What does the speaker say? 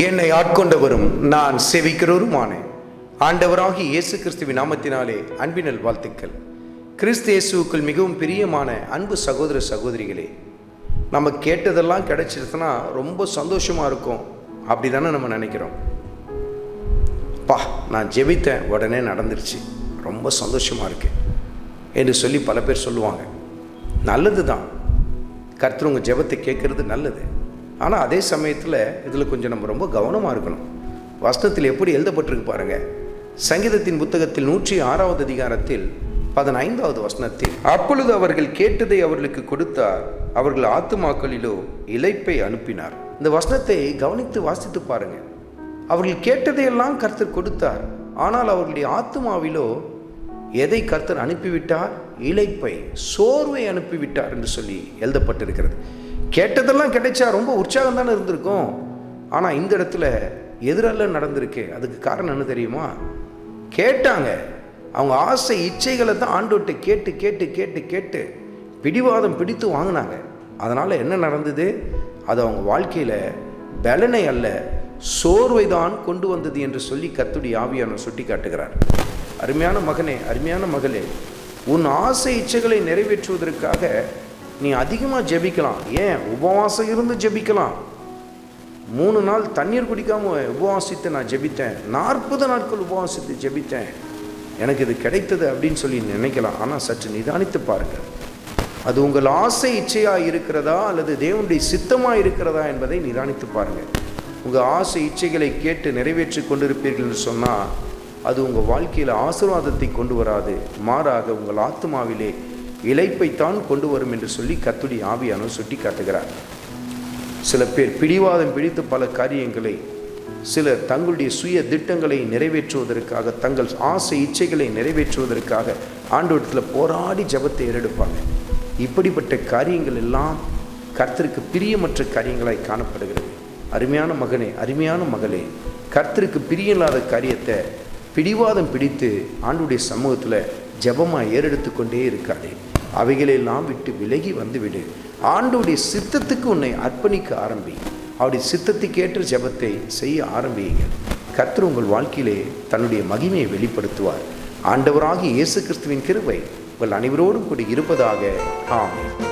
என்னை ஆட்கொண்டவரும் நான் செவிக்கிறவருமான. ஆண்டவராகி இயேசு கிறிஸ்துவின் நாமத்தினாலே அன்பினல் வாழ்த்துக்கள். கிறிஸ்து இயேசுவுக்குள் மிகவும் பிரியமான அன்பு சகோதர சகோதரிகளே நம்ம கேட்டதெல்லாம் கிடைச்சிருச்சுன்னா ரொம்ப சந்தோஷமாக இருக்கும். அப்படி தானே நம்ம நினைக்கிறோம். பா நான் ஜெபித்தேன் உடனே நடந்துருச்சு. ரொம்ப சந்தோஷமாக இருக்கு என்று சொல்லி பல பேர் சொல்லுவாங்க. நல்லது தான் கர்த்தர் உங்கள் ஜெபத்தை கேட்குறது நல்லது. ஆனால் அதே சமயத்தில் இதில் கொஞ்சம் நம்ம ரொம்ப கவனமாக இருக்கணும். வஸ்தத்தில் எப்படி எழுதப்பட்டிருக்கு பாருங்க. சங்கீதத்தின் புத்தகத்தில் நூற்றி ஆறாவது அதிகாரத்தில் பதினைந்தாவது வசனத்தில் அப்பொழுது அவர்கள் கேட்டதை அவர்களுக்கு கொடுத்தார். அவர்கள் ஆத்துமாக்களிலோ இழைப்பை அனுப்பினார். இந்த வசனத்தை கவனித்து வாசித்து பாருங்க. அவர்கள் கேட்டதையெல்லாம் கருத்து கொடுத்தார். ஆனால் அவர்களுடைய ஆத்துமாவிலோ எதை கர்த்தர் அனுப்பிவிட்டார்? இழைப்பை சோர்வை அனுப்பிவிட்டார் என்று சொல்லி எழுதப்பட்டிருக்கிறது. கேட்டதெல்லாம் கிடைச்சா ரொம்ப உற்சாகம் தானே இருந்திருக்கும். ஆனால் இந்த இடத்துல எதிரல்ல நடந்திருக்கு அதுக்கு காரணம் என்ன தெரியுமா? கேட்டாங்க. அவங்க ஆசை இச்சைகளை தான் ஆண்டோட்டை கேட்டு கேட்டு கேட்டு கேட்டு பிடிவாதம் பிடித்து வாங்கினாங்க. அதனால் என்ன நடந்தது? அது அவங்க வாழ்க்கையில் பலனை அல்ல சோர்வை தான் கொண்டு வந்தது என்று சொல்லி கத்துடி ஆவியான சுட்டி காட்டுகிறார் அருமையான மகனே அருமையான மகளே உன் ஆசை இச்சைகளை நிறைவேற்றுவதற்காக நீ அதிகமாக ஜெபிக்கலாம். ஏன்? உபவாசம் இருந்து ஜெபிக்கலாம். மூணு நாள் தண்ணீர் குடிக்காம உபவாசித்து நான் ஜெபித்தேன். நாற்பது நாட்கள் உபவாசித்து ஜெபித்தேன். எனக்கு இது கிடைத்தது அப்படின்னு சொல்லி நினைக்கலாம். ஆனால் சற்று நிதானித்து பாருங்கள் அது உங்கள் ஆசை இச்சையாக இருக்கிறதா அல்லது தேவனுடைய சித்தமாக இருக்கிறதா என்பதை நிதானித்து பாருங்கள் உங்கள் ஆசை இச்சைகளை கேட்டு நிறைவேற்றி கொண்டிருப்பீர்கள் என்று சொன்னால் அது உங்கள் வாழ்க்கையில் ஆசீர்வாதத்தை கொண்டு வராது. மாறாக உங்கள் ஆத்மாவிலே இழைப்பைத்தான் கொண்டு வரும் என்று சொல்லி கத்துடி ஆவியானவர் சுட்டி காட்டுகிறார் சில பேர் பிடிவாதம் பிடித்து பல காரியங்களை சிலர் தங்களுடைய சுய திட்டங்களை நிறைவேற்றுவதற்காக தங்கள் ஆசை இச்சைகளை நிறைவேற்றுவதற்காக ஆண்டோட்டத்தில் போராடி ஜபத்தை ஏறெடுப்பாங்க. இப்படிப்பட்ட காரியங்கள் எல்லாம் கர்த்தருக்கு பிரியமற்ற காரியங்களாய் காணப்படுகிறது. அருமையான மகனே அருமையான மகளே கர்த்தருக்கு பிரியமில்லாத காரியத்தை பிடிவாதம் பிடித்து ஆண்டுடைய சமூகத்தில் ஜபமாக ஏறெடுத்து கொண்டே இருக்காதே. அவைகளெல்லாம் விட்டு விலகி வந்துவிடு. ஆண்டுடைய சித்தத்துக்கு உன்னை அர்ப்பணிக்க ஆரம்பி. அவருடைய சித்தத்துக்கேற்ற ஜபத்தை செய்ய ஆரம்பியுங்கள். கர்த்தர் உங்கள் வாழ்க்கையிலே தன்னுடைய மகிமையை வெளிப்படுத்துவார். ஆண்டவராகி இயேசு கிறிஸ்துவின் கிருவை உங்கள் அனைவரோடும் கூடி இருப்பதாக. ஆமே